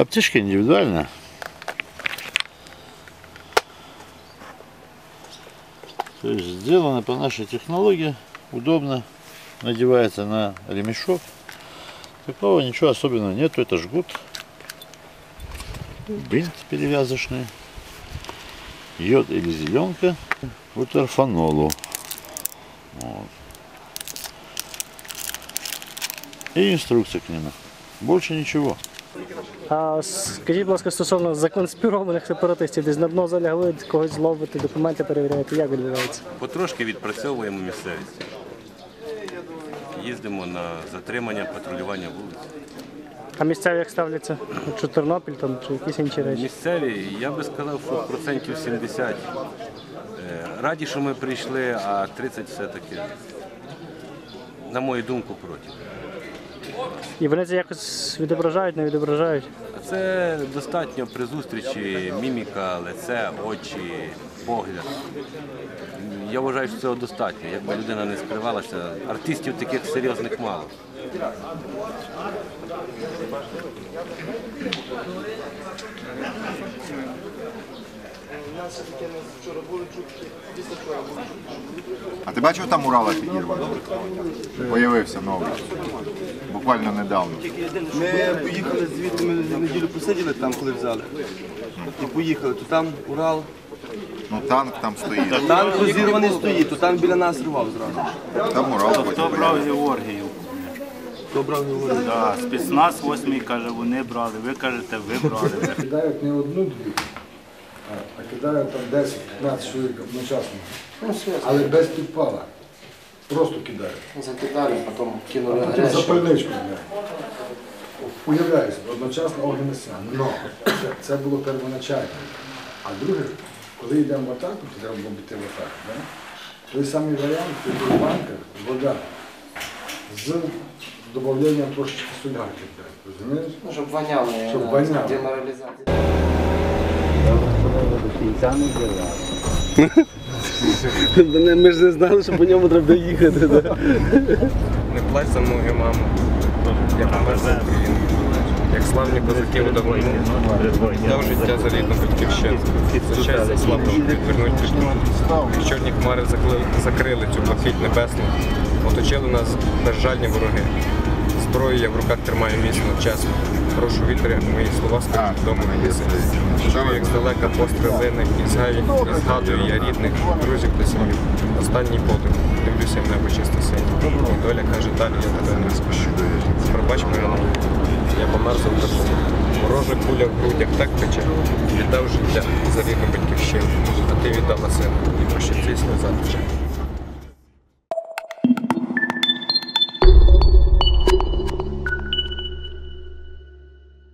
Коптишка индивидуальная. То есть сделано по нашей технологии, удобно, надевается на ремешок. Такого ничего особенного нету, это жгут. Бинт перевязочный. Йод или зеленка. Бутерфанолу. Вот. И инструкция к нему. Больше ничего. А скажіть, будь ласка, стосовно законспірованих сепаратистів, десь на дно залягли, когось зловити, документи перевіряєте, як відбувається? Потрошки відпрацьовуємо місцевість. Їздимо на затримання, патрулювання вулиць. А місцеві як ставляться? Чи Тернопіль там, чи якісь інші речі? Місцеві, я би сказав, що процентів 70. Е, Раді, що ми прийшли, а 30 все-таки, на мою думку, проти. І вони це якось відображають, не відображають. Це достатньо при зустрічі міміка, лице, очі, погляд. Я вважаю, що цього достатньо. Якби людина не скривалася, артистів таких серйозних мало. А ти бачив там Урала підірваний? Появився новий. Буквально недавно. Ми поїхали звідти, ми неділю посиділи там, коли взяли. І поїхали, то там Урал. Ну танк там стоїть. Танк розірваний стоїть, то танк біля нас рвав зразу. Там Урал потім. Хто брав Георгію? Хто брав говорив? Да, спецназ восьмий каже, вони брали. Ви кажете, ви брали. кидають не одну дві, а- кидають там 10-15 чоловік одночасно. Але без підпала. Просто кидають. Закидали, потом кинули Потім горячую. запальничку. Уявляюся, одночасно огненне. Но це, це було первоначально. А друге, коли йдемо в атаку, то треба було піти в атаку. Да? Той самий варіант, це банка, вода з додаванням трошечки солярки. Розумієш? Ну, чтобы воняло. Щоб воняло. Деморализация. Ми ж не знали, що по ньому треба їхати. Не плач за ноги, мамо. Я помер за Україну. Як славні козаки у давнину. Дав життя за рідну батьківщину. За честь за славу відвернуть під Чорні хмари закрили цю блакить небесну. Оточили нас безжальні вороги. Зброю я в руках тримаю міцно, чесно. Прошу вітри, мої слова скажуть вдома пісень. Чую, як здалека постріл лине, і згаю, і згадую я рідних, друзів та сім'ю. Останній подих, дивлюся в небо чисто синє. І доля каже, далі я тебе не спущу. Пробач мене, я помер за Україну. Ворожа куля в грудях так пече, віддав життя за рідну батьківщину. А ти віддала сина, і прощаться і сльоза тече.